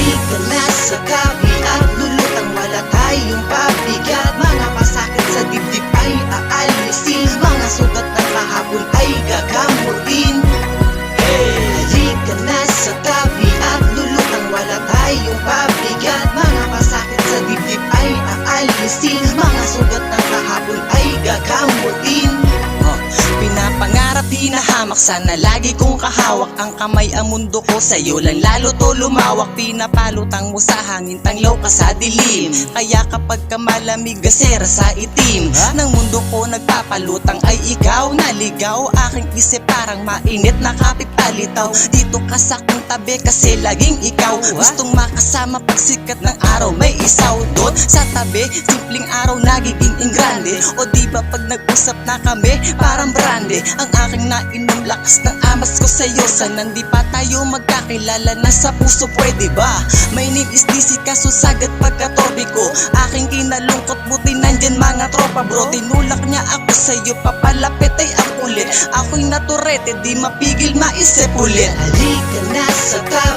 ka na sa kapi At lulutang wala tayong pabigat Mga pasakit sa dibdib ay aalisin. Mga sugat na kahapon ay gagamutin hey! Halika na sa tabi at lulutang wala tayong pabigat Mga pasakit sa dibdib ay aalisin. Pahamak Sana. Lagi kong kahawak Ang kamay ang mundo ko Sa'yo lang. Lalo to lumawak Pinapalutang mo sa hangin. Tanglaw ka sa dilim. Kaya kapag ka malamig Gasera sa itim. Ng mundo ko nagpapalutang Ay ikaw naligaw. Aking isip parang mainit na kapit palitaw Dito ka sa aking tabi Kasi laging ikaw. Gustong makasama pag sikat ng araw May isaw. Doon sa tabi Simpleng araw nagiging ingrande. O di ba pag nag-usap na kami Parang brande. Ang aking nainom lakas ng amas ko sa'yo. Sana di pa tayo magkakilala na sa puso pwede ba? My name is DC kaso sagat pagkatobi ko. Aking kinalungkot buti nandyan mga tropa bro. Tinulak niya ako sa'yo papalapit ay ang kulit Ako'y naturete di mapigil maisip ulit. Halika na sa tabi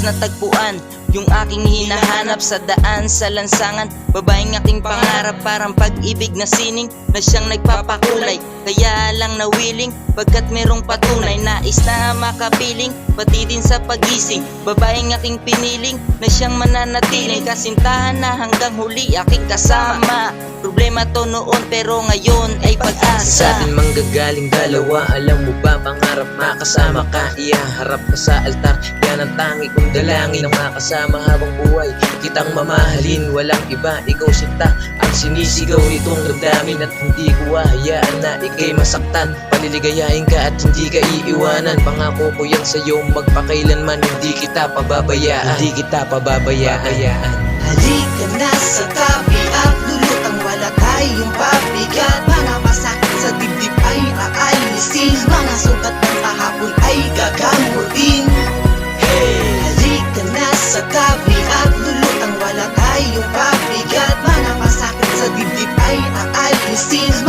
Sa na tagpuan Yung aking hinahanap sa daan sa lansangan. Babaeng aking pangarap parang pag-ibig na sining Na siyang nagpapakulay. Kaya lang nawiling Pagkat merong patunay. Nais na makapiling Pati din sa pagising. Babaeng aking piniling Na siyang mananatiling. Kasintahan na hanggang huli aking kasama. Problema to noon pero ngayon ay Sa pag-asa atin manggagaling dalawa Alam mo ba pangarap makasama ka Iyaharap ka sa altar. Yan ang tangi kong dalangin Na makasama habang buhay. Kitang mamahalin Walang iba, ikaw sinta Ang sinisigaw nitong damdamin At hindi ko hahayaan na ikay masaktan. Paliligayahin ka at hindi ka iiwanan. Pangako ko yan sa'yo Magpakailanman. Hindi kita pababayaan. Hindi kita pababayaan. Halika na sa tabi lulutang